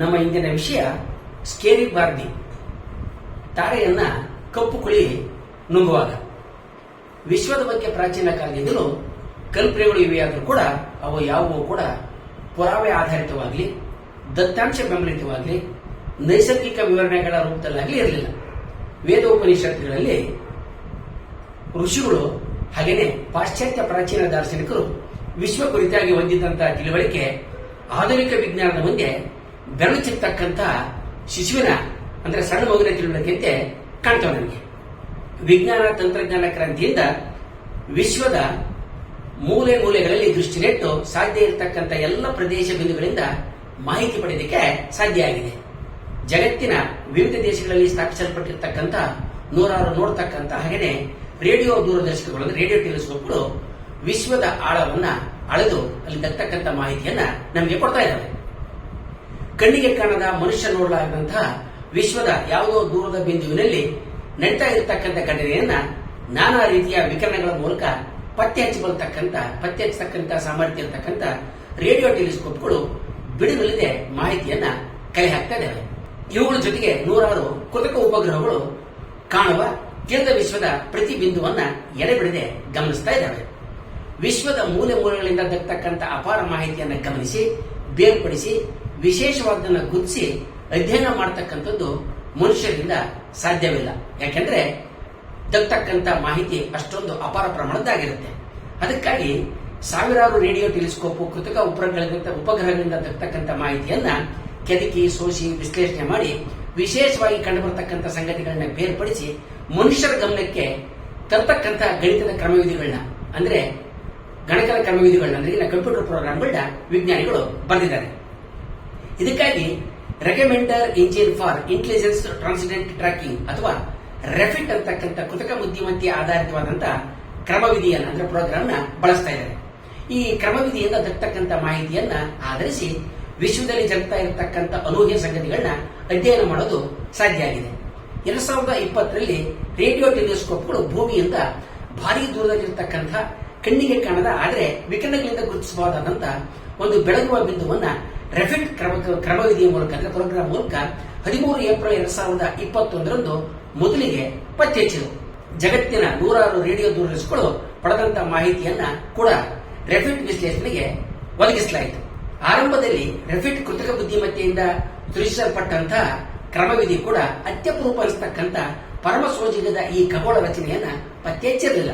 ಇಂದಿನ ವಿಷಯ ಸ್ಕೇರಿ ಬಾರ್ದಿ ತಾರೆಯನ್ನ ಕಪ್ಪು ಕುಳಿ ನುಂಗುವಾಗ. ವಿಶ್ವದ ಬಗ್ಗೆ ಪ್ರಾಚೀನ ಕಾಲದಿಂದಲೂ ಕಲ್ಪನೆಗಳು ಇವೆಯಾದರೂ ಕೂಡ ಅವು ಯಾವುವು ಕೂಡ ಪುರಾವೆ ಆಧಾರಿತವಾಗಲಿ, ದತ್ತಾಂಶ ಬೆಂಬಲಿತವಾಗಲಿ, ನೈಸರ್ಗಿಕ ವಿವರಣೆಗಳ ರೂಪದಲ್ಲಾಗಲಿ ಇರಲಿಲ್ಲ. ವೇದೋಪನಿಷತ್ತುಗಳಲ್ಲಿ ಋಷಿಗಳು ಹಾಗೆಯೇ ಪಾಶ್ಚಾತ್ಯ ಪ್ರಾಚೀನ ದಾರ್ಶನಿಕರು ವಿಶ್ವ ಕುರಿತಾಗಿ ಹೊಂದಿದ್ದಂತಹ ತಿಳುವಳಿಕೆ ಆಧುನಿಕ ವಿಜ್ಞಾನದ ಮುಂದೆ ಬೆರಳು ಶಿಶುವಿನ, ಅಂದ್ರೆ ಸಣ್ಣ ಮಗುವಿನ ತಿಳುವಳಿಕೆಯಂತೆ ಕಾಣ್ತವೆ ನನಗೆ ವಿಜ್ಞಾನ, ತಂತ್ರಜ್ಞಾನ ಕ್ರಾಂತಿಯಿಂದ ವಿಶ್ವದ ಮೂಲೆ ಮೂಲೆಗಳಲ್ಲಿ ದೃಷ್ಟಿ ನೆಟ್ಟು ಸಾಧ್ಯ ಇರತಕ್ಕಂತ ಎಲ್ಲ ಪ್ರದೇಶ ಬಿಂದುಗಳಿಂದ ಮಾಹಿತಿ ಪಡೆಯಲಿಕ್ಕೆ ಸಾಧ್ಯ ಆಗಿದೆ. ಜಗತ್ತಿನ ವಿವಿಧ ದೇಶಗಳಲ್ಲಿ ಸ್ಥಾಪಿಸಲ್ಪಟ್ಟಿರ್ತಕ್ಕಂಥ, ನೂರಾರು ನೋಡ್ತಕ್ಕಂಥ ಹಾಗೆಯೇ ರೇಡಿಯೋ ದೂರದರ್ಶಕಗಳು ರೇಡಿಯೋ ಟೆಲಿಸ್ಕೋಪ್ಗಳು ವಿಶ್ವದ ಆಳವನ್ನ ಅಳೆದು ಅಲ್ಲಿ ದಕ್ಕಂತ ಮಾಹಿತಿಯನ್ನ ನಮಗೆ ಕೊಡ್ತಾ ಇದ್ದಾವೆ. ಕಣ್ಣಿಗೆ ಕಾಣದ ಮನುಷ್ಯ ನೋಡಲಾಗದಂತಹ ವಿಶ್ವದ ಯಾವುದೋ ದೂರದ ಬಿಂದುವಿನಲ್ಲಿ ನಡೀತಾ ಇರತಕ್ಕಂಥ ಘಟನೆಯನ್ನ ನಾನಾ ರೀತಿಯ ವಿಕಿರಣಗಳ ಮೂಲಕ ಪತ್ತೆ ಹಚ್ಚಬಲ್ತಕ್ಕಂಥ ಪತ್ತೆ ಹಚ್ಚತಕ್ಕಂಥ ಸಾಮರ್ಥ್ಯ ಇರತಕ್ಕಂಥ ರೇಡಿಯೋ ಟೆಲಿಸ್ಕೋಪ್ಗಳು ಬಿಡುವಿಲ್ಲದೆ ಮಾಹಿತಿಯನ್ನ ಕೈ ಹಾಕ್ತಾ ಇದ್ದಾವೆ. ಇವುಗಳ ಜೊತೆಗೆ ನೂರಾರು ಕೃತಕ ಉಪಗ್ರಹಗಳು ಕಾಣುವ ಕೇಂದ್ರ ವಿಶ್ವದ ಪ್ರತಿ ಬಿಂದುವನ್ನ ಎಡೆಬಿಡದೆ ಗಮನಿಸ್ತಾ ಇದ್ದಾವೆ. ವಿಶ್ವದ ಮೂಲೆ ಮೂಲೆಗಳಿಂದ ದಕ್ಕತಕ್ಕಂಥ ಅಪಾರ ಮಾಹಿತಿಯನ್ನು ಗಮನಿಸಿ, ಬೇರ್ಪಡಿಸಿ ವಿಶೇಷವಾದನ್ನ ಗುರುತಿಸಿ ಅಧ್ಯಯನ ಮಾಡ್ತಕ್ಕಂಥದ್ದು ಮನುಷ್ಯರಿಂದ ಸಾಧ್ಯವಿಲ್ಲ. ಯಾಕೆಂದ್ರೆ ದಕ್ತಕ್ಕಂಥ ಮಾಹಿತಿ ಅಷ್ಟೊಂದು ಅಪಾರ ಪ್ರಮಾಣದ್ದಾಗಿರುತ್ತೆ. ಅದಕ್ಕಾಗಿ ಸಾವಿರಾರು ರೇಡಿಯೋ ಟೆಲಿಸ್ಕೋಪ್, ಕೃತಕ ಉಪಗ್ರಹಗಳಿಂದ ಉಪಗ್ರಹಗಳಿಂದ ದಕ್ತಕ್ಕಂಥ ಮಾಹಿತಿಯನ್ನ ಕೆದಕಿ, ಸೋಸಿ, ವಿಶ್ಲೇಷಣೆ ಮಾಡಿ ವಿಶೇಷವಾಗಿ ಕಂಡುಬರತಕ್ಕಂಥ ಸಂಗತಿಗಳನ್ನ ಬೇರ್ಪಡಿಸಿ ಮನುಷ್ಯರ ಗಮನಕ್ಕೆ ತರ್ತಕ್ಕಂಥ ಗಣಿತದ ಕ್ರಮವಿಧಿಗಳನ್ನ, ಅಂದ್ರೆ ಗಣಕದ ಕ್ರಮವಿಧಿಗಳನ್ನ, ಅಂದ್ರೆ ಕಂಪ್ಯೂಟರ್ ಪ್ರೋಗ್ರಾಮ್ಗಳನ್ನ ವಿಜ್ಞಾನಿಗಳು ಬರೆದಿದ್ದಾರೆ. ಇದಕ್ಕಾಗಿ recommender engine for intelligence transcendent tracking ಅಥವಾ ರೆಫಿಟ್ ಅಂತಕ್ಕಂಥ ಕೃತಕ ಬುದ್ಧಿಮತ್ತೆ ಆಧಾರಿತವಾದಂತಹ ಕ್ರಮವಿಧಿಯನ್ನು, ಅಂದ್ರೆ ಪ್ರೋಗ್ರಾಮ್ ಬಳಸ್ತಾ ಇದ್ದಾರೆ. ಈ ಕ್ರಮವಿಧಿಯಿಂದ ದಕ್ಕತಕ್ಕಂಥ ಮಾಹಿತಿಯನ್ನ ಆಧರಿಸಿ ವಿಶ್ವದಲ್ಲಿ ಜರುಗ್ತಾ ಇರತಕ್ಕಂಥ ಅನೂಹ್ಯ ಸಂಗತಿಗಳನ್ನ ಅಧ್ಯಯನ ಮಾಡೋದು ಸಾಧ್ಯ ಆಗಿದೆ. ಎರಡ್ ಸಾವಿರದ ಇಪ್ಪತ್ತರಲ್ಲಿ ರೇಡಿಯೋ ಟೆಲಿಸ್ಕೋಪ್ಗಳು ಭೂಮಿಯಿಂದ ಭಾರಿ ದೂರದಲ್ಲಿರ್ತಕ್ಕಂಥ ಕಣ್ಣಿಗೆ ಕಾಣದ, ಆದರೆ ವಿಕಿರಣಗಳಿಂದ ಗುರುತಿಸಬಹುದಾದಂತ ಒಂದು ಬೆಳಗುವ ಬಿಂದುವನ್ನ ರೆಫಿಟ್ ಕ್ರಮ ಕ್ರಮವಿಧಿಯ ಮೂಲಕ ಅಂದ್ರೆ ಪ್ರೋಗ್ರಾಂ ಮೂಲಕ ಹದಿಮೂರು ಏಪ್ರಿಲ್ ಎರಡ್ ಸಾವಿರದ ಇಪ್ಪತ್ತೊಂದರಂದು ಮೊದಲಿಗೆ ಪತ್ತೆ ಹಚ್ಚಿದರು ಜಗತ್ತಿನ ನೂರಾರು ರೇಡಿಯೋ ದೂರದರ್ಶಿಗಳು ಪಡೆದಂತ ಮಾಹಿತಿಯನ್ನ ಕೂಡ ರೆಫಿಟ್ ವಿಶ್ಲೇಷಣೆಗೆ ಒದಗಿಸಲಾಯಿತು. ಆರಂಭದಲ್ಲಿ ರೆಫಿಟ್ ಕೃತಕ ಬುದ್ಧಿಮತ್ತೆಯಿಂದ ಸೃಷ್ಟಿಸಲ್ಪಟ್ಟಂತಹ ಕ್ರಮವಿಧಿ ಕೂಡ ಅತ್ಯಪರೂಪ ಅನಿಸ್ತಕ್ಕಂಥ ಪರಮ ಈ ಖಗೋಳ ರಚನೆಯನ್ನ ಪತ್ತೆ ಹಚ್ಚಿರಲಿಲ್ಲ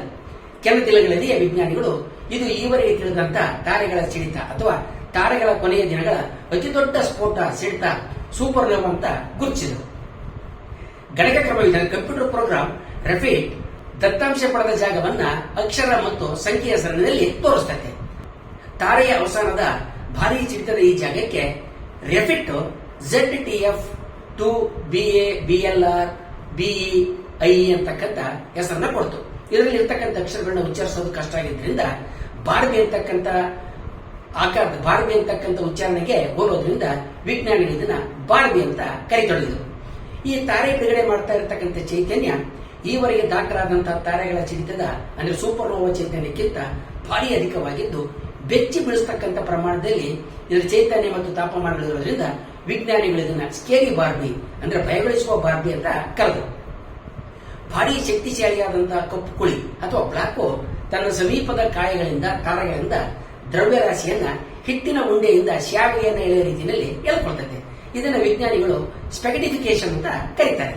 ಕೆಲ ದಿನಗಳಲ್ಲಿ ವಿಜ್ಞಾನಿಗಳು ಇದು ಈವರೆಗೆ ತಿಳಿದಂತಹ ತಾರೆಗಳ ಸಿಡಿತ ಅಥವಾ ತಾರೆಗಳ ಕೊನೆಯ ದಿನಗಳ ಅತಿ ದೊಡ್ಡ ಸ್ಫೋಟ, ಸಿಡಿತ, ಸೂಪರ್ ನೋವ್ ಅಂತ ಗುರುತಿಸಿದರು. ಗಣಕ ಕ್ರಮವಿಧಾನ ಕಂಪ್ಯೂಟರ್ ಪ್ರೋಗ್ರಾಂ ರೆಫಿಟ್ ದತ್ತಾಂಶ ಪಡೆದ ಜಾಗವನ್ನ ಅಕ್ಷರ ಮತ್ತು ಸಂಖ್ಯೆಯ ಸರಣಿಯಲ್ಲಿ ತೋರಿಸ್ತದೆ ತಾರೆಯ ಅವಸಾನದ ಭಾರಿ ಚಿಡಿತದ ಈ ಜಾಗಕ್ಕೆ refit Z T F two B A B L R BE, I ಅಂತಕ್ಕಂಥ ಹೆಸರನ್ನ ಕೊಡ್ತು. ಇದರಲ್ಲಿ ಇರ್ತಕ್ಕಂಥ ಅಕ್ಷರಗಳನ್ನ ಉಚ್ಚರಿಸೋದು ಕಷ್ಟ ಆಗಿದ್ದರಿಂದ ಬಾರ್ಬಿ ಅಂತಕ್ಕಂಥ ಆಕಾರ ಬಾರ್ಬಿ ಅಂತಕ್ಕಂಥ ಉಚ್ಚಾರಣೆಗೆ ಹೋಲೋದ್ರಿಂದ ವಿಜ್ಞಾನಿಗಳು ಇದನ್ನ ಬಾರ್ಬಿ ಅಂತ ಕರಿತೊಡಗಿದರು. ಈ ತಾರೆ ಬಿಡುಗಡೆ ಮಾಡ್ತಾ ಇರತಕ್ಕಂಥ ಚೈತನ್ಯ ಈವರೆಗೆ ದಾಖಲಾದಂತಹ ತಾರೆಗಳ ಚಿಡಿತದ ಅಂದ್ರೆ ಸೂಪರ್ ನೋವಾ ಚೈತನ್ಯಕ್ಕಿಂತ ಭಾರಿ ಅಧಿಕವಾಗಿದ್ದು, ಬೆಚ್ಚಿ ಬೀಳಿಸ್ತಕ್ಕಂಥ ಪ್ರಮಾಣದಲ್ಲಿ ಇದರ ಚೈತನ್ಯ ಮತ್ತು ತಾಪಮಾನಗಳಿರೋದ್ರಿಂದ ವಿಜ್ಞಾನಿಗಳು ಇದನ್ನ ಸ್ಕೇರಿ ಬಾರ್ಬಿ ಅಂದ್ರೆ ಭಯಗೊಳಿಸುವ ಬಾರ್ಬಿ ಅಂತ ಕರೆದರು. ಭಾರಿ ಶಕ್ತಿಶಾಲಿಯಾದಂತಹ ಕಪ್ಪು ಕುಳಿ ಅಥವಾ ಬ್ಲಾಕ್ ಹೋಲ್ ತನ್ನ ಸಮೀಪದ ಕಾಯಗಳಿಂದ, ತಾರಗಳಿಂದ ದ್ರವ್ಯರಾಶಿಯನ್ನ ಹಿಟ್ಟಿನ ಉಂಡೆಯಿಂದ ಶ್ಯಾವಿಯನ್ನ ಎಳೆಯ ರೀತಿಯಲ್ಲಿ ಎಳ್ಕೊಳ್ತದೆ. ಇದನ್ನ ವಿಜ್ಞಾನಿಗಳು ಸ್ಪೆಗಟಿಫಿಕೇಶನ್ ಅಂತ ಕರೀತಾರೆ.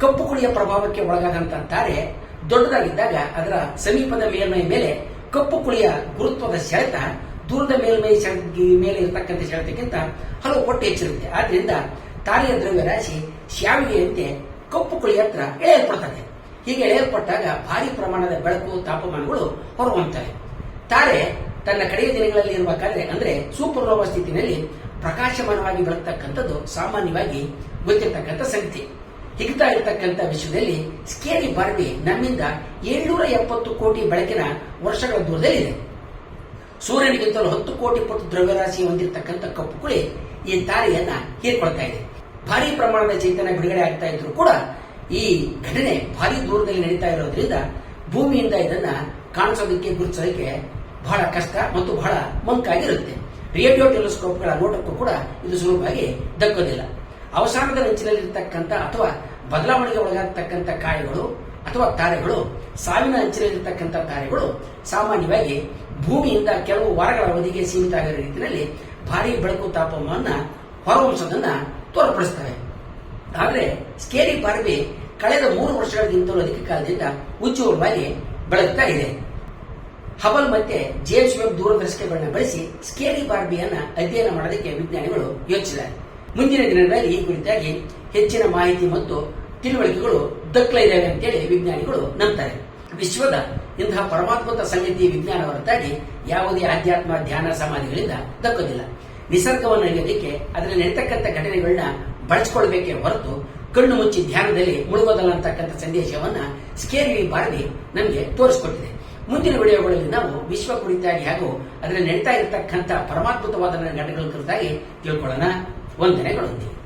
ಕಪ್ಪು ಕುಳಿಯ ಪ್ರಭಾವಕ್ಕೆ ಒಳಗಾದಂತಹ ತಾರೆ ದೊಡ್ಡದಾಗಿದ್ದಾಗ ಅದರ ಸಮೀಪದ ಮೇಲ್ಮೈ ಮೇಲೆ ಕಪ್ಪು ಕುಳಿಯ ಗುರುತ್ವದ ಸೆಳೆತ ದೂರದ ಮೇಲ್ಮೈ ಮೇಲೆ ಇರತಕ್ಕಂಥ ಸೆಳೆತಕ್ಕಿಂತ ಹಲವು ಪಟ್ಟು ಹೆಚ್ಚಿರುತ್ತೆ. ಆದ್ರಿಂದ ತಾರೆಯ ದ್ರವ್ಯರಾಶಿ ಶ್ಯಾವಿಗೆಯಂತೆ ಕಪ್ಪು ಕುಳಿ ಹತ್ರ ಎಳೆಯಲ್ಪಡ್ತದೆ. ಹೀಗೆ ಎಳೆಯಲ್ಪಟ್ಟಾಗ ಭಾರಿ ಪ್ರಮಾಣದ ಬೆಳಕು ತಾಪಮಾನಗಳು ಹೊರಹೊಮ್ಮುತ್ತವೆ. ತಾರೆ ತನ್ನ ಕಡೆಯ ದಿನಗಳಲ್ಲಿ ಇರಬೇಕಾದ್ರೆ ಅಂದ್ರೆ ಸೂಪರ್ ನೋವಾ ಸ್ಥಿತಿನಲ್ಲಿ ಪ್ರಕಾಶಮಾನವಾಗಿ ಬರತಕ್ಕಂಥದ್ದು ಸಾಮಾನ್ಯವಾಗಿ ಗೊತ್ತಿರತಕ್ಕಂಥ ಸಂಗತಿ. ಹಿಗ್ತಾ ಇರತಕ್ಕಂಥ ವಿಶ್ವದಲ್ಲಿ ಸ್ಕೇರಿ ಬಾರ್ಬಿ ನಮ್ಮಿಂದ ಏಳ್ನೂರ ಎಪ್ಪತ್ತು ಕೋಟಿ ಬೆಳಕಿನ ವರ್ಷಗಳ ದೂರದಲ್ಲಿದೆ. ಸೂರ್ಯನಿಗಿಂತಲೂ ಹತ್ತು ಕೋಟಿ ಪಟ್ಟು ದ್ರವ್ಯರಾಶಿ ಹೊಂದಿರತಕ್ಕಂಥ ಕಪ್ಪು ಕುಳಿ ಈ ತಾರೆಯನ್ನ ಹೀರ್ಕೊಳ್ತಾ ಇದೆ. ಭಾರಿ ಪ್ರಮಾಣದ ಚೈತನ್ಯ ಬಿಡುಗಡೆ ಆಗ್ತಾ ಇದ್ರು ಕೂಡ ಈ ಘಟನೆ ಭಾರಿ ದೂರದಲ್ಲಿ ನಡೀತಾ ಇರೋದ್ರಿಂದ ಭೂಮಿಯಿಂದ ಇದನ್ನ ಕಾಣಿಸೋದಕ್ಕೆ ಗುರುತಿಸೋದಕ್ಕೆ ಬಹಳ ಕಷ್ಟ ಮತ್ತು ಬಹಳ ಮಂಕಾಗಿರುತ್ತೆ. ರೇಡಿಯೋ ಟೆಲಿಸ್ಕೋಪ್ಗಳ ನೋಟಕ್ಕೂ ಕೂಡ ಇದು ಸುಲಭವಾಗಿ ದಕ್ಕೋದಿಲ್ಲ. ಅವಸಾನದ ಅಂಚಿನಲ್ಲಿರ್ತಕ್ಕಂಥ ಅಥವಾ ಬದಲಾವಣೆಗೆ ಒಳಗಾಗತಕ್ಕಂಥ ಕಾಯಗಳು ಅಥವಾ ತಾರೆಗಳು ಸಾವಿನ ಅಂಚಿನಲ್ಲಿರ್ತಕ್ಕಂಥ ತಾರೆಗಳು ಸಾಮಾನ್ಯವಾಗಿ ಭೂಮಿಯಿಂದ ಕೆಲವು ವಾರಗಳ ಅವಧಿಗೆ ಸೀಮಿತ ಆಗಿರೋ ರೀತಿಯಲ್ಲಿ ಭಾರಿ ಬೆಳಕು ತಾಪಮಾನ ಹೊರವಂಶದನ್ನ ತೋರ್ಪಡಿಸ್ತವೆ. ಆದರೆ ಸ್ಕೇರಿ ಬಾರ್ಬಿ ಕಳೆದ ಮೂರು ವರ್ಷಗಳಿಗಿಂತಲೂ ಅಧಿಕ ಕಾಲದಿಂದ ಉಜ್ವಲವಾಗಿ ಬೆಳಗ್ತಾ ಇದೆ. ಹಬಲ್ ಮತ್ತೆ ಜೇಮ್ಸ್ ವೆಬ್ ದೂರದರ್ಶಕಗಳನ್ನ ಬಳಸಿ ಸ್ಕೇರಿ ಬಾರ್ಬಿಯನ್ನ ಅಧ್ಯಯನ ಮಾಡೋದಕ್ಕೆ ವಿಜ್ಞಾನಿಗಳು ಯೋಚಿಸಿದ್ದಾರೆ. ಮುಂದಿನ ದಿನಗಳಲ್ಲಿ ಈ ಕುರಿತಾಗಿ ಹೆಚ್ಚಿನ ಮಾಹಿತಿ ಮತ್ತು ತಿಳುವಳಿಕೆಗಳು ದಕ್ಕಲಿದ್ದಾವೆ ಅಂತೇಳಿ ವಿಜ್ಞಾನಿಗಳು ನಂಬ್ತಾರೆ. ವಿಶ್ವದ ಇಂತಹ ಪರಮಾತ್ಮತ ಸಂಗತಿ ವಿಜ್ಞಾನ ಹೊರತಾಗಿ ಯಾವುದೇ ಆಧ್ಯಾತ್ಮ, ಧ್ಯಾನ, ಸಮಾಧಿಗಳಿಂದ ದಕ್ಕೋದಿಲ್ಲ. ನಿಸರ್ಗವನ್ನು ಅರಿಯೋದಕ್ಕೆ ಅದರಲ್ಲಿ ನಡೀತಕ್ಕಂಥ ಘಟನೆಗಳನ್ನ ಬಳಸ್ಕೊಳ್ಬೇಕೇ ಹೊರತು ಕಣ್ಣು ಮುಚ್ಚಿ ಧ್ಯಾನದಲ್ಲಿ ಮುಳುಗೋದಲ್ಲ ಅಂತಕ್ಕಂಥ ಸಂದೇಶವನ್ನ ಸ್ಕೇರಿ ಬಾರ್ಬಿ ನಮಗೆ ತೋರಿಸಿಕೊಟ್ಟಿದೆ. ಮುಂದಿನ ವಿಡಿಯೋಗಳಲ್ಲಿ ನಾವು ವಿಶ್ವ ಕುರಿತಾಗಿ ಹಾಗೂ ಅದರಲ್ಲಿ ನಡೀತಾ ಇರತಕ್ಕಂಥ ಪರಮಾತ್ಮತವಾದ ಘಟನೆಗಳ ಕುರಿತಾಗಿ ತಿಳ್ಕೊಳ್ಳೋಣ. ವಂದನೆಗಳು.